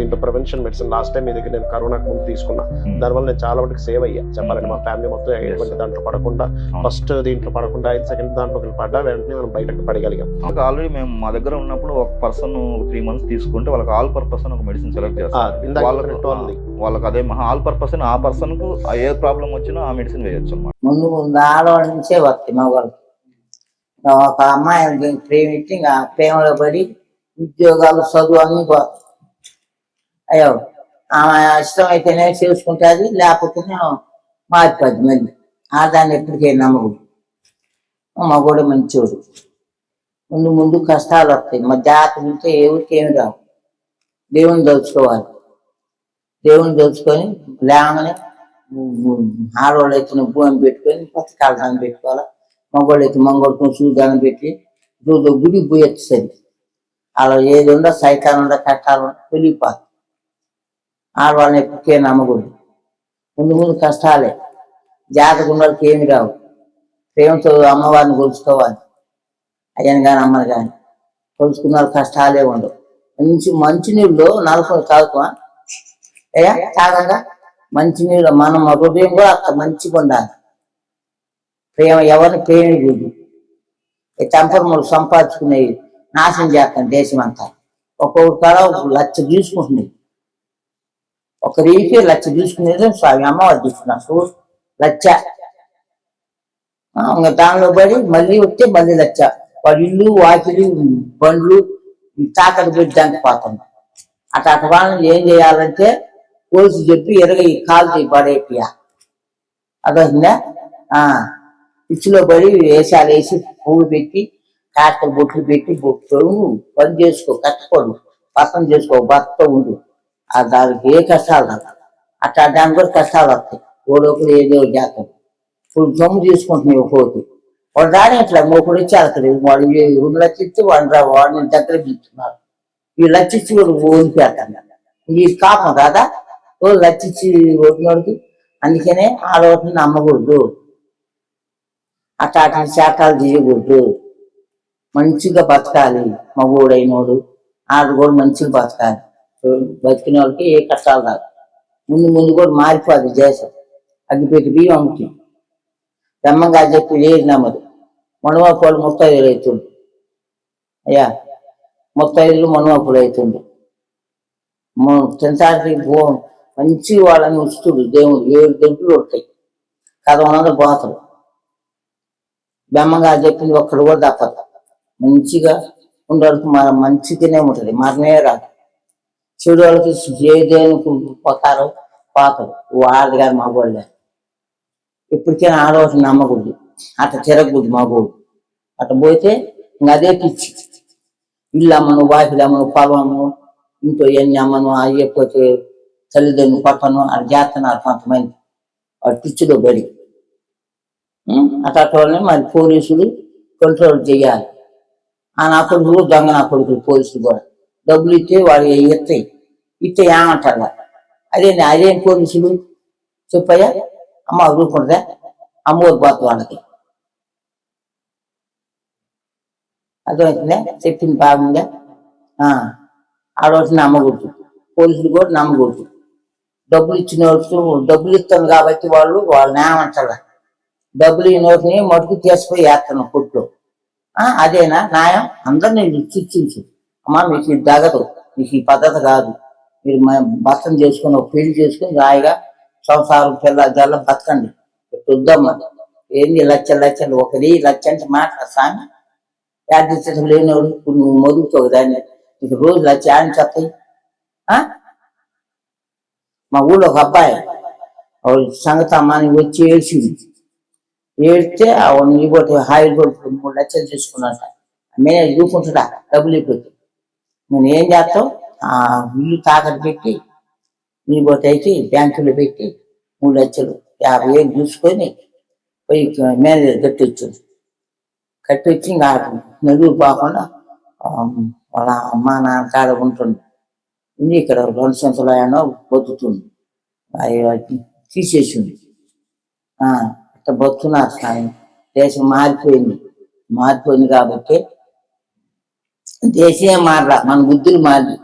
దీంట్లో prevention medicine last time మీ దగ్గర నేను కరోనాకు ముందు తీసుకున్నా. దానివల్ల నేను చాలా వరకు సేవ్ అయ్యా. చెప్పాలంటే మా ఫ్యామిలీ మొత్తం ఎటువంటి దాంట్లో పడకుండా ఫస్ట్ దీంట్లో పడకుండా ఐదు సెకండ్ దాంట్లో పడ్డా వెంటనే మనం బయటకు పడగలిగాం. ఆల్రెడీ మేము మా దగ్గర ఉన్నప్పుడు ఒక పర్సన్ త్రీ మంత్స్ తీసుకుంటే వాళ్ళకి ఆల్ పర్పస్ అని ఒక మెడిసిన్ సెలెక్ట్ చేస్తారు. వాళ్ళకు. వాళ్ళకి అదే ఆల్ పర్పస్ ఆ పర్సన్కు ఏ ప్రాబ్లం వచ్చినా ఆ మెడిసిన్ వేయొచ్చు అనమాట ముందు ముందు ఆడవాళ్ళ నుంచే వస్తాయి మగవాళ్ళకి ఒక అమ్మాయి ప్రేమించి ఇంకా ప్రేమలో పడి ఉద్యోగాలు చదువు అన్ని పోతాయి అయ్యో ఆమె ఇష్టం అయితేనే చేసుకుంటుంది లేకపోతే మారిపోద్ది మళ్ళీ. ఆదాన్ని ఎప్పటికీ నమ్మకూడదు. మగోడు మంచోడు. ముందు ముందు కష్టాలు వస్తాయి. మా జాతర ఉంటే ఎవరికి ఏమి రావు. దేవుని దోచుకోవాలి. దేవుని దోచుకొని లేమని ఆడవాళ్ళు అయితే భూమి పెట్టుకొని పచ్చకాల దాన్ని పెట్టుకోవాలి? మగవాళ్ళు అయితే మంగళతో సూదానం పెట్టి రోజు గుడి పోయొచ్చు సరి అలా ఏది ఉందో సైతాలు ఉందో కట్టాలు వెళ్ళిపోతుంది ఆడవాళ్ళని ఎప్పటికే నమ్మకూడదు. ముందు ముందు కష్టాలే. జాతక వాళ్ళకి ఏమి రావు. ప్రేమతో అమ్మవారిని కొలుచుకోవాలి. అయ్యని కానీ అమ్మని కానీ కొలుచుకున్న కష్టాలే ఉండవు. మంచి మంచినీళ్ళు నలుపుని తాగుతామా అయ్యా తాగంగా? మంచినీళ్ళు మనం హృదయం కూడా అంత మంచిగా ఉండాలి ప్రేమ ఎవరిని ప్రేమికుడు ఈ చంపరములు సంపాదించుకునేవి నాశనం చేస్తాను దేశం అంతా ఒక్కొక్క లచ్చ ఒక తీసుకుంటున్నాయి ఒక రీకి లక్ష తీసుకునేది స్వామి అమ్మవారు తీసుకున్నారు. చూడు లక్ష ఇంకా దానిలో పడి మళ్ళీ వస్తే మళ్ళీ లక్ష వాడి ఇల్లు వాకిలి బండ్లు ఈ తాకట్టు పెట్టి పోతుంది అట్లా అటు వాళ్ళని ఏం చేయాలంటే పోలీసు చెప్పి ఎరగ ఈ కాలు పడేపియా అదొందా పిచ్చిలో పడి వేషాలు వేసి పువ్వు పెట్టి కాస్త బొట్లు పెట్టి బొట్లు పని చేసుకో కట్టుకోడు. పక్కన చేసుకో భర్త ఉండు. ఆ దానికి ఏ కష్టాలు రావు అట్లా దానికి కూడా కష్టాలు వస్తాయి ఓడొకడు ఏదో ఒకటి ఇప్పుడు సొమ్ము తీసుకుంటున్నాయి పోతే వాడు రాని ఇట్లా మూకుడు వచ్చి అక్కడ వాడు రెండు లక్షలు వాడు రా వాడిని దగ్గర ఇస్తున్నారు ఈ లచ్చిచ్చి వాడు ఓడిపోతాను ఈ కాపం కాదా ఓ లచ్చిచ్చి ఓడినోడికి అందుకనే ఆడవాటిని నమ్మకూడదు అట్లా అట్లా శాఖలు తీయకూడదు మంచిగా బతకాలి మగోడైనోడు ఆడు కూడా మంచిగా బతకాలి బతికిన వాళ్ళకి ఏ కష్టాలు రాదు. ముందు ముందు కూడా మారిపోదు దేశం అగ్గిపెట్టి బియ్యం అమ్ముతుంది బ్రహ్మంగా చెప్పి లేదు నమ్మదు మనవాపులు ముత్తైదులు అవుతుండు. అయ్యా ముత్తైదులు మనవాపులు అవుతుండు. తినటానికి మంచి వాళ్ళని ఉంచుతుడు దేవుడు. ఏడు గంటలు ఉంటాయి. కథ పోతాడు బ్రహ్మంగా చెప్పింది ఒక్కడు కూడా తప్పదు. మంచిగా ఉండడానికి మన మంచిగానే ఉంటుంది. మరణే రాదు. చెడు వాళ్ళకి ఏ దేనికి పోతారు వాళ్ళది కాదు మగవాళ్ళే. ఇప్పటికైనా ఆడవాళ్ళని నమ్మకూడదు. అట్ట తిరగకూడదు మగవాడు అట్ట పోతే ఇంకా అదే పిచ్చి. ఇల్లు అమ్మను వాకిలు అమ్మను పొలము ఇంట్లో ఎన్ని అమ్మను అయ్యకపోతే తల్లిదండ్రులు కొట్టను అది చేస్తున్నారు కొంతమంది. వాడు పిచ్చిలో బడి. ఉం? వాళ్ళని మరి పోలీసులు కంట్రోల్ చేయాలి. ఆ నా కొడుకులు దొంగ నా కొడుకులు పోలీసులు కూడా. డబ్బులు ఇస్తే వాళ్ళు ఇస్తాయి ఇస్తే ఏమంటారు అదే అదేం పోలీసులు? చెప్పయ్యా. అమ్మ రూపుంటుందా అమ్మోరు పోతుంది వాళ్ళకి అర్థమవుతుందా? చెప్పింది బాగుందా? ఆ, నమ్మకూడదు పోలీసులు కూడా నమ్మకూడదు డబ్బులు ఇచ్చిన వాళ్ళు డబ్బులు ఇస్తాను కాబట్టి వాళ్ళు వాళ్ళని ఏమంటారు డబ్బులు ఈ నోటిని మటుకు తీసుకుపోయి వేస్తాను కొట్లో అదేనా? న్యాయం? అందరినీ చర్చించు అమ్మ మీకు ఇది తగదు. మీకు ఈ పద్ధతి కాదు. మీరు భర్తను చేసుకుని ఒక పెళ్ళి చేసుకుని రాయిగా సంసారం పిల్ల జల్ల బతకండి. చూద్దామా ఏంది లక్ష లక్షలు ఒకది లక్ష అంటే మాట సామి యాదృష్టం లేనివాడు. ఇప్పుడు నువ్వు మొదుగుతావు దాన్ని. నీకు రోజు లక్ష అని చెప్తాయి మా ఊళ్ళో ఒక అబ్బాయి ఆవిడ సంగతి అమ్మాని వచ్చి ఏడ్చింది. ఏడితే ఆవిడ కొట్టి హాయిల్ కొట్టి మూడు లక్షలు తీసుకున్నట మేనేజ్ చూకుంటున్నా డబ్బులు ఇవ్వదు నేను ఏం చేస్తావు ఆ ఇల్లు తాకట్టు పెట్టి నీ పోతే బ్యాంకులో పెట్టి మూడు లక్షలు యాభై వేలు చూసుకొని పోయి మేనేజర్ కట్టి వచ్చింది కట్టి వచ్చి ఇంకా నలుగురు పోకుండా వాళ్ళ అమ్మ నాన్న కాడ ఉంటుంది ఉంది ఇక్కడ రెండు సంవత్సరాలు అయినా బతుకుతుంది అవి తీసేసింది ఆ, అట్లా బతుకున్నారు స్వామి దేశం మారిపోయింది. మారిపోయింది కాబట్టి దేశమే మారలా మన బుద్ధులు మారి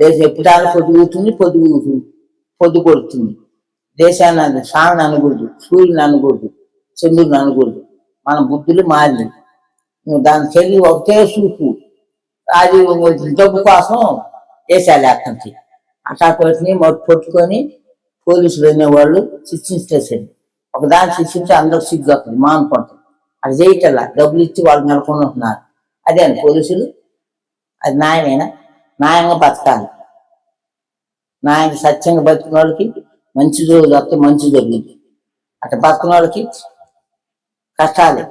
దేశం ఎప్పుడాలు పొదుగుతుంది పొదుగు పొద్దు కొడుతుంది. దేశాన్ని అన అనకూడదు సూర్యుని అనకూడదు చంద్రుని అనకూడదు. మన బుద్ధులు మారింది నువ్వు దాని చెల్లి ఒకటే చూపు. అది డబ్బు కోసం దేశాలు అక్కడికి అట్లా కొట్టి పట్టుకొని పోలీసులు అనేవాళ్ళు శిక్షించేసేది ఒకదాన్ని శిక్షించి అందరూ సిగ్గు అక్కడ మానుకుంటారు అది చేయటల్లా డబ్బులు ఇచ్చి వాళ్ళు నెలకొని ఉంటున్నారు అదే అండి పోలీసులు అది న్యాయమేనా? న్యాయంగా బతకాలి. న్యాయంగా సత్యంగా బతికిన వాళ్ళకి మంచి రోజు వస్తే మంచి జరుగుతుంది అట్లా బతికిన వాళ్ళకి కష్టాలే.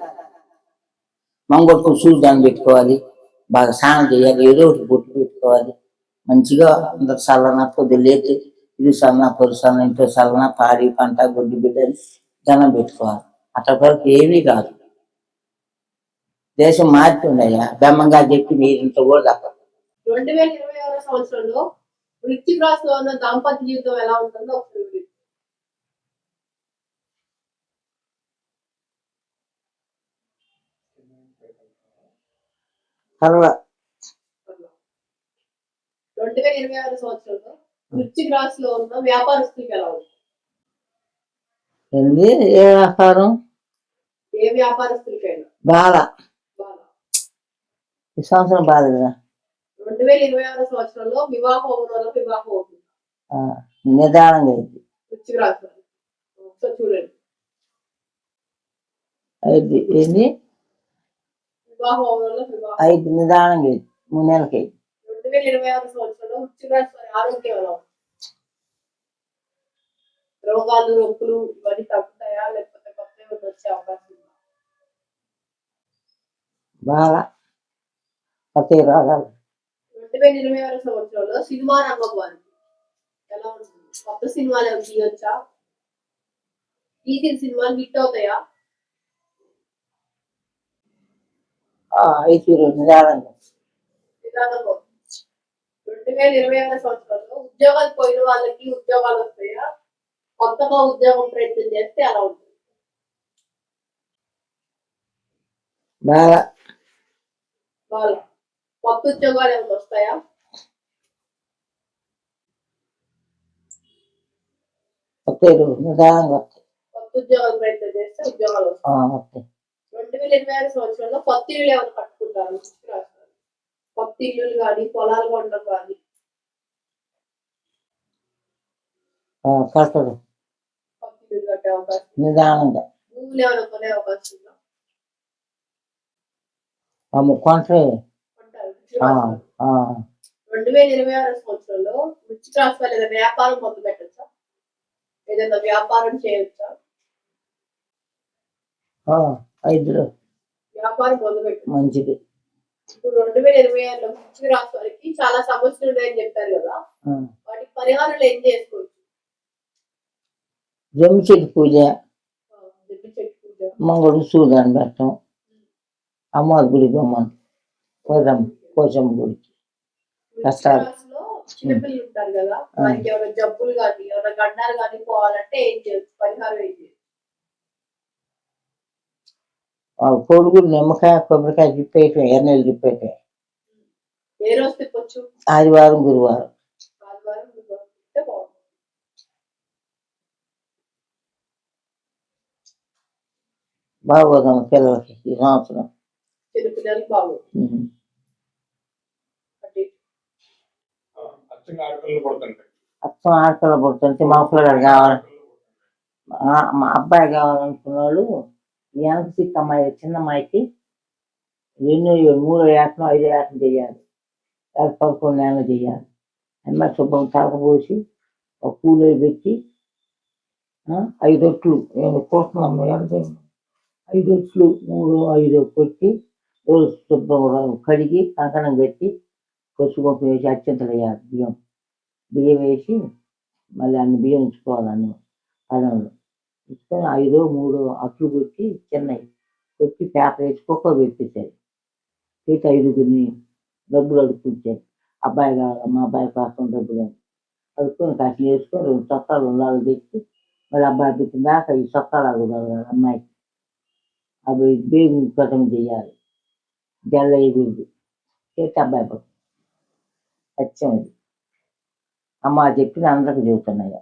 మంగొట్టుకు చూడడానికి పెట్టుకోవాలి. బాగా స్నానం చేయాలి. ఏదో ఒకటి బొట్టు పెట్టుకోవాలి. మంచిగా అందరు చల్లన పొద్దులేసి ఇది చల్లన పొరు సన్న ఇంట్లో చల్లన పాడి పంట గొడ్డు బిడ్డని దండం పెట్టుకోవాలి. అట్లా వరకు ఏమీ కాదు. దేశం మారుతుందయ్యా. బెమ్మంగా చెప్పి మీరింత కూడా తప్ప రెండు వేల ఇరవై ఆరో సంవత్సరంలో వృత్తి రాశిలో ఉన్న దాంపత్య జీవితం ఎలా ఉంటుందో ఒకసారి రెండు వేల ఇరవై ఆరు సంవత్సరంలో వృత్తి రాశిలో ఉన్న వ్యాపారస్తులకు ఎలా ఉంటుంది? ఏ వ్యాపారం? ఏ వ్యాపారస్తులకైనా. బాగా ఈ సంవత్సరం బాధ కదా? రెండు వేల ఇరవై ఆరో సంవత్సరంలో వివాహం వాళ్ళకి వివాహం అవుతుంది. నిదానంగా అయింది. రాశి. ఒకసారి చూడండి. అయింది. ఏంది? వివాహం వాళ్ళకి వివాహం ఐదు నిదానంగా అయింది. మూడు నెలలకి అయింది. రెండు వేల ఇరవై ఆరు సంవత్సరంలో రాశి వారి ఆరోగ్యం ఎలా ఉంది? రోగాలు నొప్పులు ఇవన్నీ తగ్గుతాయా? లేకపోతే కొత్త వచ్చే అవకాశం ఉందా? బాల ప్రతి రోగాలు రెండు వేల ఇరవై ఆరు సంవత్సరంలో సినిమా రంగం ఎలా ఉంటుంది? కొత్త సినిమాలు తీయొచ్చా? తీసిన సినిమాలు హిట్ అవుతాయా? నిదానంగా నిదానంగా రెండు వేల ఇరవై ఆరు సంవత్సరంలో ఉద్యోగాలు పోయిన వాళ్ళకి ఉద్యోగాలు వస్తాయా? కొత్తగా ఉద్యోగం ప్రయత్నం చేస్తే అలా ఉంటుంది? కొత్త ఉద్యోగాలు ఏమైనా వస్తాయా. నిదానంగా వస్తాయి. కొత్త ఉద్యోగాలు ప్రయత్నం చేస్తే ఉద్యోగాలు వస్తాయి. ఆ, వస్తాయి. రెండు వేల ఇరవై ఆరు సంవత్సరంలో కొత్త ఇల్లు ఏమైనా కట్టుకుంటారు? కొత్త ఇల్లులు కానీ పొలాలు కొనడం కానీ ఆ, కడతాడు కొత్త ఇల్లు కట్టే అవకాశం నిదానంగా. భూములు ఏమైనా కొనే అవకాశం ఉందా? కొంటారు. రెండు వేల ఇరవై ఆరు సంవత్సరంలో వృత్తి రాశి వాళ్ళు ఏదైనా వ్యాపారం మొదలు పెట్టచ్చా? ఏదైనా వ్యాపారం చేయొచ్చా? ఆ, ఐదులో. వ్యాపారం మొదలు పెట్టచ్చు. మంచిది. ఇప్పుడు రెండు వేల ఇరవై ఆరులో వృత్తి రాశి వారికి చాలా సమస్యలు ఉన్నాయని చెప్పారు కదా. ఆ, వాటికి పరిహారాలు ఏం చేసుకోవచ్చు? జమ్మి చెట్టు పూజ. మంగళూరు సూర్యాన్ని పెట్టడం అమ్మవారి గుడి బొమ్మను పోదాం. పోచమ్మ గుడికి కష్టాలు. చిన్నపిల్లలు ఉంటారు కదా వారికి ఏమైనా జబ్బులు కానీ ఏమైనా గడ్డాలు కానీ పోవాలంటే ఏం చేయొచ్చు? పరిహారం ఏం చేయొచ్చు? నిమ్మకాయ కొబ్బరికాయ తిప్పేయటం ఎర్నెలు తిప్పేయటం ఏ రోజు తిప్పొచ్చు ఆదివారం గురువారం. ఆదివారం బుధవారం తిప్పితే బాగుంటుంది. బాగోదాం పిల్లలకి ఈ సంవత్సరం. చిన్నపిల్లలకి బాగుంటుంది అచ్చం ఆడపిల్ల పుడుతుంటే మా పిల్లలు కావాలి. మా- అబ్బాయి కావాలనుకున్న వాళ్ళు ఈ వెనక సిక్ అమ్మాయి చిన్న అమ్మాయికి ఎన్నో మూడో ఏటం ఐదో ఏటం చేయాలి. లేకపోతే పదకొండు నెలలు చేయాలి. అమ్మాయి శుభ్రం తలకపోసి ఒక కూలో పెట్టి ఐదు ఒట్లు. నేను కోస్తున్నాం ఐదు ఒట్లు మూడు ఐదు కొట్టి రోజు శుభ్రం కడిగి కంకణం పెట్టి పసుపు వేసి అత్యంతలు వేయాలి బియ్యం. బియ్యం వేసి మళ్ళీ అన్ని బియ్యం ఉంచుకోవాలి అన్ని పదంలో ఉంచుకొని ఐదో మూడో అట్లు కొట్టి చిన్నవి కొట్టి పేపర్ వేసి కుక్క పెట్టేసారు పెట్టి ఐదుగురిని డబ్బులు అడుక్కుంటారు అబ్బాయి కావాలి మా అబ్బాయి కోసం డబ్బులు అని అడుక్కొని కాసిన వేసుకొని రెండు చొక్కాలు ఉండాలి తెచ్చి మళ్ళీ అబ్బాయి పెట్టిన దాకా ఈ చొక్కాలు అడుగుతారు అమ్మాయికి. అవి బేగు కథం చేయాలి. జల్ల ఎగురుది చేస్తే అబ్బాయి పడుతుంది సత్యం ఇది. అమ్మ చెప్పిన అందరికి చెబుతున్నాయి